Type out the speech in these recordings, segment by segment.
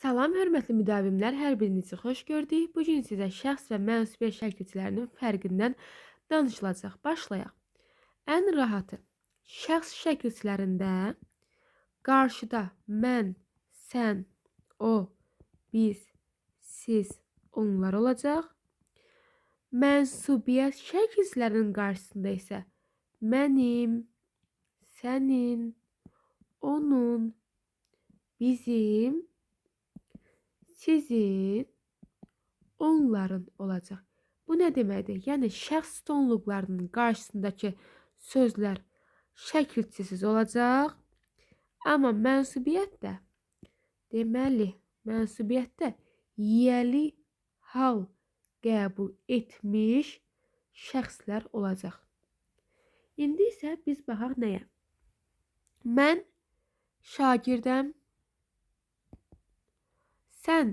Salam hörmətli müdavimlər, hər birinizi xoş gördük. Bu gün sizə şəxs və mənsubiyyət şəkilçilərinin fərqindən danışılacaq. Başlayaq. Ən rahatı şəxs şəkilçilərində qarşıda mən, sən, o, biz, siz, onlar olacaq. Mənsubiyyət şəkilçilərinin qarşısında isə mənim, sənin, onun, bizim, sizin, onların olacaq. Bu nə deməkdir? Yəni şəxs tonluqlarının qarşısındakı sözlər şəkilçisiz olacaq. Amma mənsubiyyətdə deməli, mənsubiyyətdə yiyəli hal qəbul etmiş şəxslər olacaq. İndi isə biz baxaq nəyə? Mən şagirdəm. Sən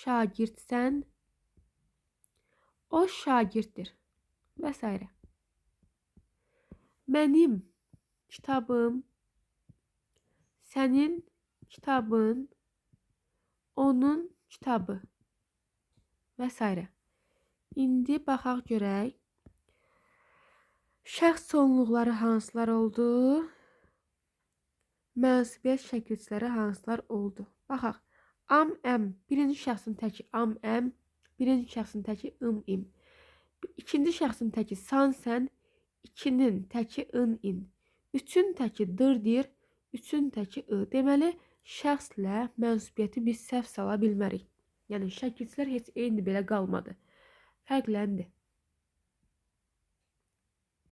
şagirdsən. O şagirddir və s. Mənim kitabım, sənin kitabın, onun kitabı s. İndi baxaq görək. Şəxs sonluqları hansılar oldu? Mənsubiyyət şəkilçiləri hansılar oldu? Baxaq. Am, əm. Birinci şəxsin təki am, əm. Birinci şəxsin təki ım, im. İkinci şəxsin təki san, sən. İkinin təki ın, in. Üçün təki dır, dir. Üçün təki ı. Deməli, şəxslə mənsubiyyəti biz səhv sala bilmərik. Yəni şəkilçilər heç eyni belə qalmadı. Fərqləndi.